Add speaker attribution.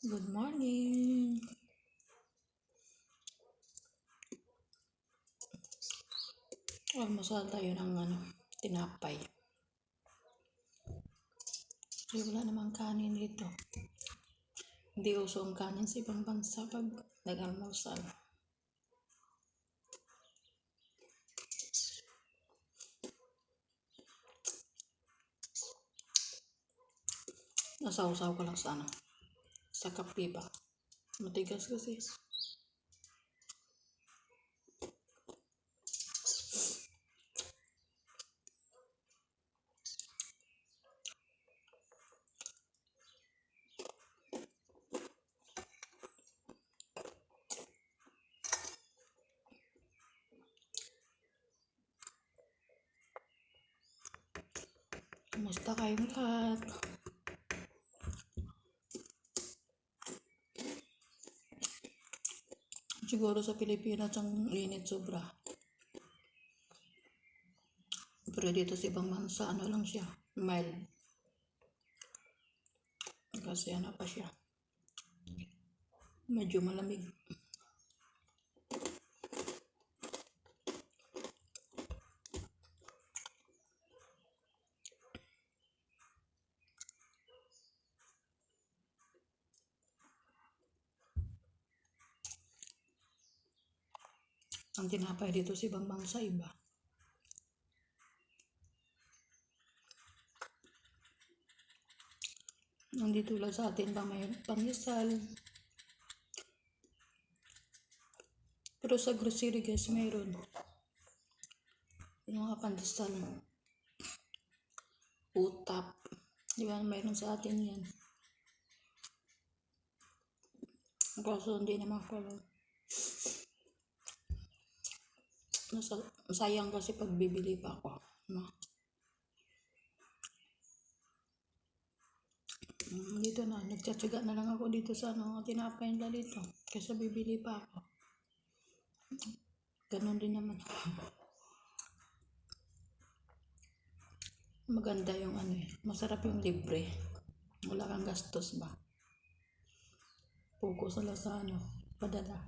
Speaker 1: Good morning. Almusal tayo ng ano, tinapay. Kasi wala namang kanin dito. Hindi uso ang kanin sa ibang bansa pag nag-almusal. Nasaw-saw ko lang sa ano, sa kape ba. Matigas kasi. Kumusta kayong lahat? Siguro sa Pilipinas ang init sobra. Pero dito sa ibang bansa, ano lang siya, mild. Kasi ano pa siya, medyo malamig. Ang tinapay dito sa ibang bansa, iba. Hindi tulad sa atin ba may pangisal. Pero sa grocery guys, mayroon. Yung mga pandesal. Utap. Di ba, mayroon sa atin yan. Kaso hindi naman ko. Nasa, sayang kasi pag bibili pa ako. No? Mm, Dito na, nagtsatsaga na lang ako dito sa ano, tinapay nila dito. Kasi bibili pa ako. Ganon din naman. Maganda yung ano eh. Masarap yung libre. Wala kang gastos ba? Focus na lang sa ano, padala.